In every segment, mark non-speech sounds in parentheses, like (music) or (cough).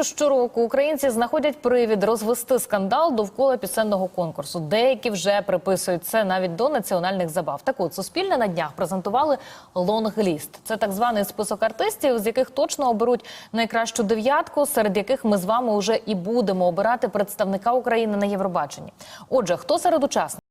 Щороку українці знаходять привід розвести скандал довкола пісенного конкурсу. Деякі вже приписують це навіть до національних забав. Так от Суспільне на днях презентували лонгліст. Це так званий список артистів, з яких точно оберуть найкращу дев'ятку, серед яких ми з вами вже і будемо обирати представника України на Євробаченні. Отже, хто серед учасників?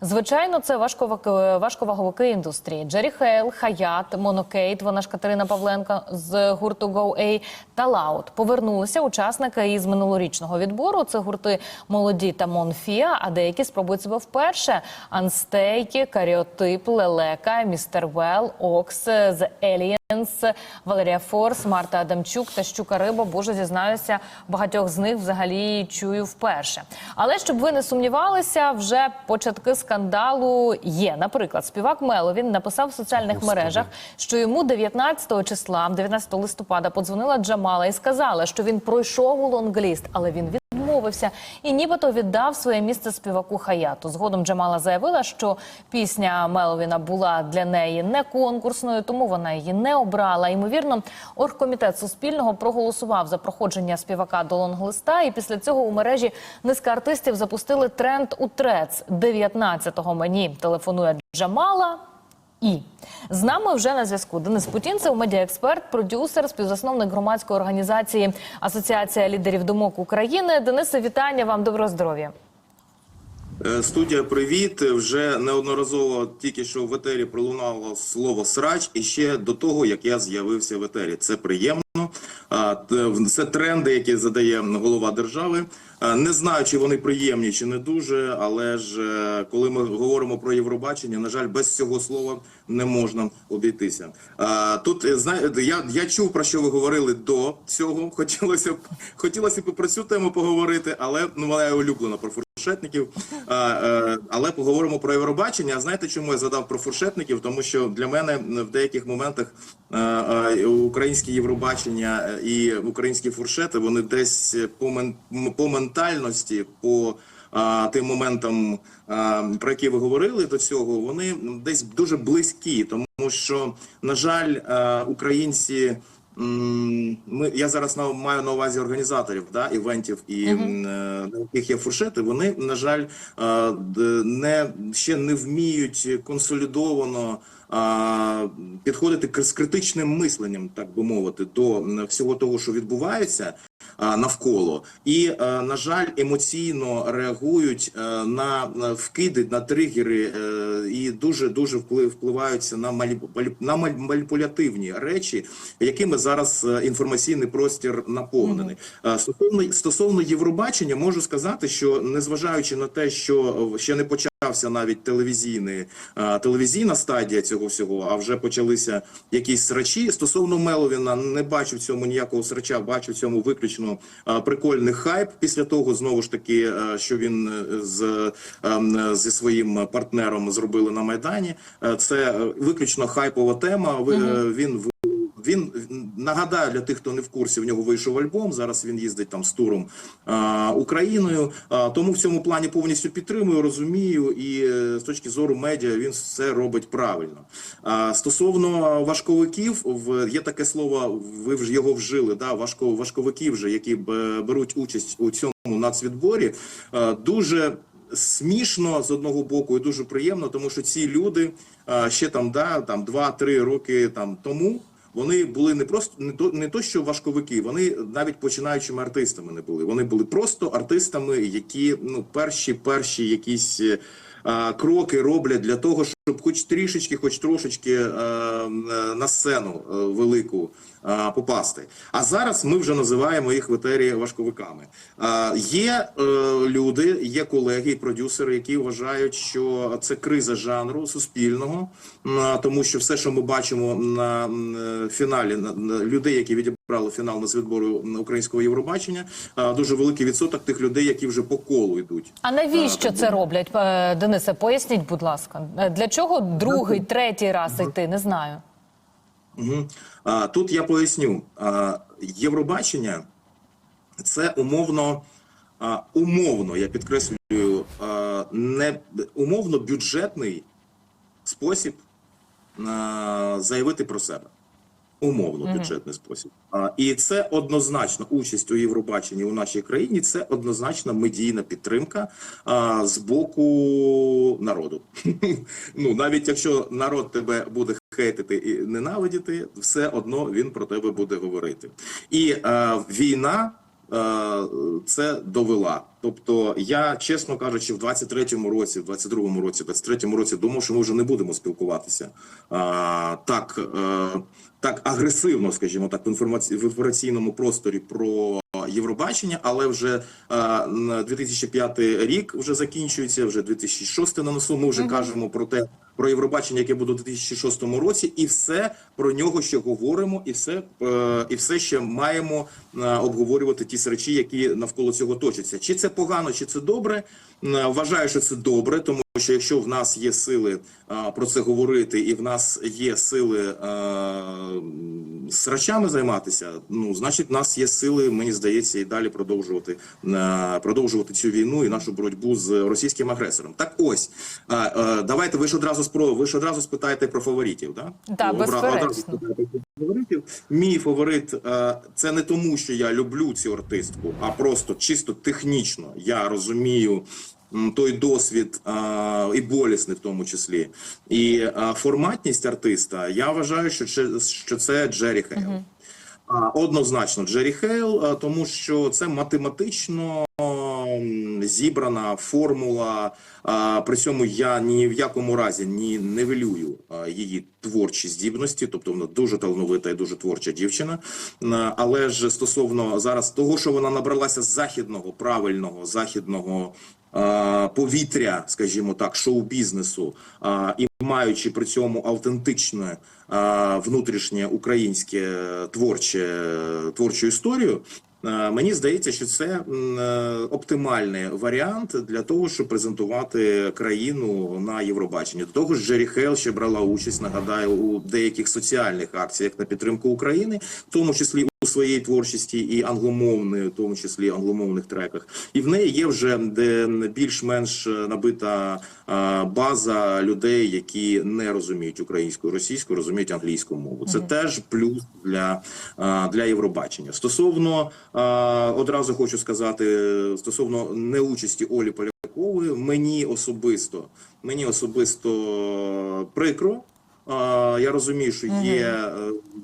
Звичайно, це важковак- важковаговики індустрії: Джері Хейл, Хаят, Монокейт, вона ж Катерина Павленко з гурту Go A та Лаут. Повернулися учасники із минулорічного відбору. Це гурти молоді та Монфія. А деякі спробують себе вперше: Анстейки, Каріотип, Лелека, Містер Вел, Окс, The Aliens, Валерія Форс, Марта Адамчук та Щука Риба. Боже, зізнаюся, багатьох з них взагалі чую вперше. Але щоб ви не сумнівалися, вже початки скандалу є. Наприклад, співак Мело він написав в соціальних мережах, що йому 19 числа, 19 листопада, подзвонила Джамала і сказала, що він пройшов у лонгліст, але він відмовився і нібито віддав своє місце співаку Хаяту. Згодом Джамала заявила, що пісня Меловіна була для неї не конкурсною, тому вона її не обрала. Ймовірно, оргкомітет Суспільного проголосував за проходження співака до лонглиста, і після цього у мережі низка артистів запустили тренд у трец 19-го. Мені телефонує Джамала. І з нами вже на зв'язку Денис Путінцев, медіаексперт, продюсер, співзасновник громадської організації Асоціація лідерів думок України. Денисе, вітання вам, доброго здоров'я. Е, Студія, привіт. Вже неодноразово тільки що в етері пролунало слово срач, і ще до того, як я з'явився в етері. Це приємно. Це тренди, які задає голова держави. Не знаю, чи вони приємні, чи не дуже. Але ж е, коли ми говоримо про Євробачення, на жаль, без цього слова не можна обійтися. Тут е, знаєте, я, я чув про що ви говорили до цього. Хотілося б хотілося б про цю тему поговорити, але ну моя улюблена про фуршетників. Е, але поговоримо про Євробачення. А знаєте, чому я задав про фуршетників? Тому що для мене в деяких моментах е, е, українське Євробачення і українські фуршети вони десь по, по ментальності, по тим моментам, про які ви говорили до цього, вони десь дуже близькі, тому що, на жаль, українці. Ми я зараз на маю на увазі організаторів да івентів і uh -huh. на яких є фуршети. Вони на жаль е, не ще не вміють консолідовано підходити з критичним мисленням, так би мовити, до всього того, що відбувається навколо, і е, на жаль, емоційно реагують е, на, вкиди, на тригери е, і дуже дуже вплив впливаються на на маніпулятивні речі, якими зараз е, інформаційний простір наповнений. Е, Стосовно стосовно Євробачення, можу сказати, що незважаючи на те, що е, ще не почався навіть телевізійний е, телевізійна стадія цього всього, а вже почалися якісь срачі. Стосовно Меловіна, не бачу в цьому ніякого срача, бачу в цьому виключно е, прикольний хайп. Після того знову ж таки, е, що він з е, зі своїм партнером зробили на майдані. Це виключно хайпова тема. Ви- Він в він нагадаю для тих, хто не в курсі, в нього вийшов альбом. Зараз він їздить там з туром а, Україною. А, тому в цьому плані повністю підтримую, розумію, і е, з точки зору медіа він все робить правильно. А, стосовно важковиків, в є таке слово, ви вже його вжили. Да, важко важковиків, вже які беруть участь у цьому нацвідборі. А, дуже смішно з одного боку і дуже приємно, тому що ці люди ще там да там 2-3 роки там тому. Вони були не просто не то, не то, що важковики, вони навіть починаючими артистами не були. Вони були просто артистами, які ну перші перші якісь е, а, кроки роблять для того, щоб хоч трішечки, хоч трошечки е, е, на сцену е, велику е, попасти. А зараз ми вже називаємо їх в етері важковиками. Е, є е, люди, є колеги, і продюсери, які вважають, що це криза жанру суспільного, м, тому що все, що ми бачимо на е, фіналі, на, на людей, які відібрали фінал на відбору українського Євробачення, дуже великий відсоток тих людей, які вже по колу йдуть. А навіщо це роблять, е, Денисе? Поясніть, будь ласка, Е, для чого другий, третій раз йти? Не знаю. Угу. А, тут я поясню. А, Євробачення це умовно, а, умовно, я підкреслюю, а, не умовно бюджетний спосіб а, заявити про себе. Умовно бюджетний спосіб. А, і це однозначно участь у Євробаченні у нашій країні. Це однозначно медійна підтримка а, з боку народу. (laughs) ну навіть якщо народ тебе буде хейтити і ненавидіти, все одно він про тебе буде говорити. І війна. Е, Це довела. Тобто, я, чесно кажучи, в 23-му році, в 22-му році, в 23-му році думав, що ми вже не будемо спілкуватися а, так, е, так агресивно, скажімо так, в інформаці... в інформаційному просторі про Євробачення, але вже е, на 2005 рік вже закінчується, вже 2006 на носу. Ми вже кажемо про те, про Євробачення, яке буде у 2006 році, і все про нього ще говоримо, і все, е, і все ще маємо е, обговорювати ті речі, які навколо цього точаться. Чи це погано, чи це добре? Е, Вважаю, що це добре, тому що якщо в нас є сили про це говорити, і в нас є сили е, срачами займатися, ну значить, в нас є сили, мені здається, і далі продовжувати е, продовжувати цю війну і нашу боротьбу з російським агресором. Так ось давайте ви ж одразу спро ви ж одразу спитаєте про фаворитів. Да? Ну, безперечно. фаворитів. Мій фаворит це не тому, що я люблю цю артистку, а просто чисто технічно я розумію. Той досвід а, і болісний в тому числі, і а, форматність артиста. Я вважаю, що це, що це Джері Хейл. Однозначно, Джері Хейл, тому що це математично зібрана формула. При цьому я ні в якому разі ні нивелюю а, її творчі здібності, тобто вона дуже талановита і дуже творча дівчина. Але ж стосовно зараз того, що вона набралася західного, правильного західного. Повітря, скажімо так, шоу-бізнесу, і маючи при цьому автентичне внутрішнє українське творче творчу історію. Е, Мені здається, що це е, оптимальний варіант для того, щоб презентувати країну на Євробаченні. До того ж, Джері Хейл ще брала участь, нагадаю, у деяких соціальних акціях на підтримку України, в тому числі своїй творчості і англомовної, в тому числі англомовних треках. І в неї є вже більш-менш набита база людей, які не розуміють українську, російську, розуміють англійську мову. Це теж плюс для, для Євробачення. Стосовно одразу хочу сказати стосовно неучасті Олі Полякової, мені особисто мені особисто прикро. Я розумію, що є е,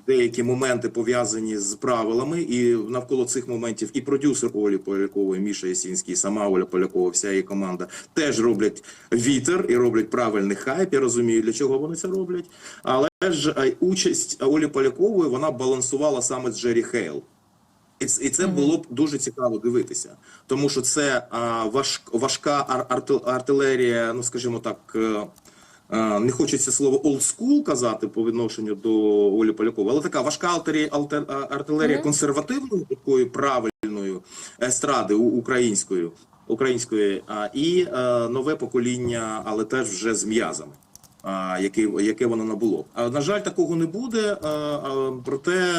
деякі моменти пов'язані з правилами, і навколо цих моментів і продюсер Олі Полякової, Міша Ясінський, сама Оля Полякова, вся її команда теж роблять вітер і роблять правильний хайп. Я розумію, для чого вони це роблять. Але ж е, участь Олі Полякової вона балансувала саме з Джері Хейл. І, це було б дуже цікаво дивитися, тому що це а, важ, важка ар, артилерія, ну скажімо так. Не хочеться слово school казати по відношенню до Олі Полякової, але така важка артилерія, алтер- а, артилерія консервативної, такої правильної естради української, української і е, нове покоління, але теж вже з м'язами яке, яке воно набуло. А, на жаль, такого не буде, а, а, проте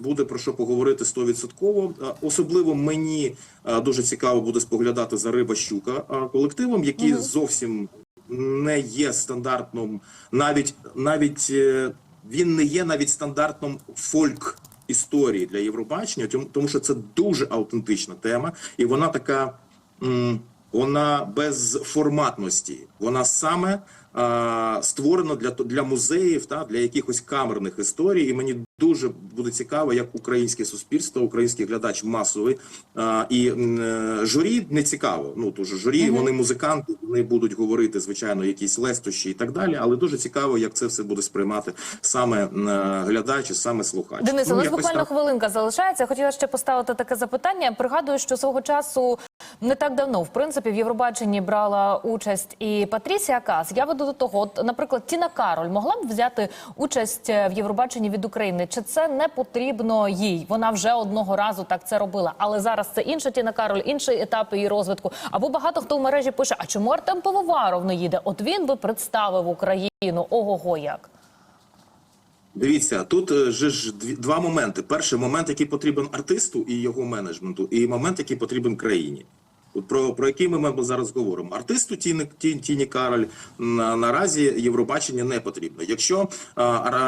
буде про що поговорити 100%. Особливо мені а, дуже цікаво буде споглядати за Риба Щука колективом, який зовсім не є стандартним, навіть навіть е, він не є навіть стандартним фольк. Історії для Євробачення, тому, що це дуже автентична тема, і вона така вона без форматності. Вона саме а, створена для для музеїв та для якихось камерних історій. І мені дуже буде цікаво, як українське суспільство, український глядач масовий а, і е, журі не цікаво. Ну тож журі, вони музиканти, вони будуть говорити звичайно якісь лестощі і так далі. Але дуже цікаво, як це все буде сприймати саме е, глядач, і саме слухач. Денис, Ну, якось буквально так. хвилинка залишається. Я Хотіла ще поставити таке запитання. Пригадую, що свого часу не так давно, в принципі, в Євробаченні брала участь і Патрісія Кас. Я веду до того, от, наприклад, Тіна Кароль могла б взяти участь е, в Євробаченні від України. Чи це не потрібно їй? Вона вже одного разу так це робила. Але зараз це інша Тіна Кароль, інший етап її розвитку. Або багато хто в мережі пише: а чому Артем Пивоваров не їде? От він би представив Україну. Ого-го, як. Дивіться, тут же ж два моменти. Перший момент, який потрібен артисту і його менеджменту, і момент, який потрібен країні. От про, про який ми зараз говоримо. Артисту Тіні, Ті- Тіні Кароль на, наразі Євробачення не потрібно. Якщо а,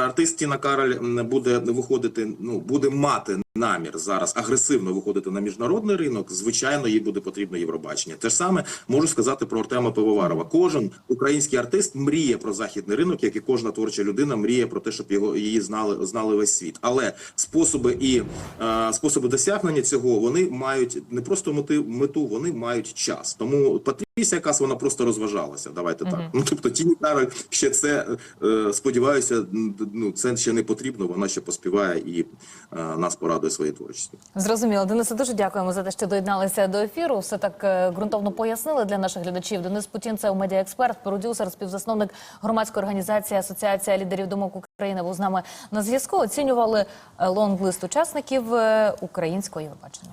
артист Тіна Кароль буде виходити, ну буде мати намір зараз агресивно виходити на міжнародний ринок, звичайно, їй буде потрібно Євробачення. Те ж саме можу сказати про Артема Пивоварова. Кожен український артист мріє про західний ринок, як і кожна творча людина мріє про те, щоб його її знали знали весь світ. Але способи і е, способи досягнення цього вони мають не просто мети, мету, вони мають час. Тому Патрісія якась вона просто розважалася. Давайте так. Ну тобто Тіні Кароль ще це е, сподіваюся, ну це ще не потрібно. Вона ще поспіває і е, нас порадує своєю творчістю. Зрозуміло, Денисе, дуже дякуємо за те, що доєдналися до ефіру. Все так е, ґрунтовно пояснили для наших глядачів. Денис Путін це медіаексперт, продюсер, співзасновник громадської організації Асоціація лідерів думок України. Був з нами на зв'язку. Оцінювали лонг-лист учасників українського Євробачення.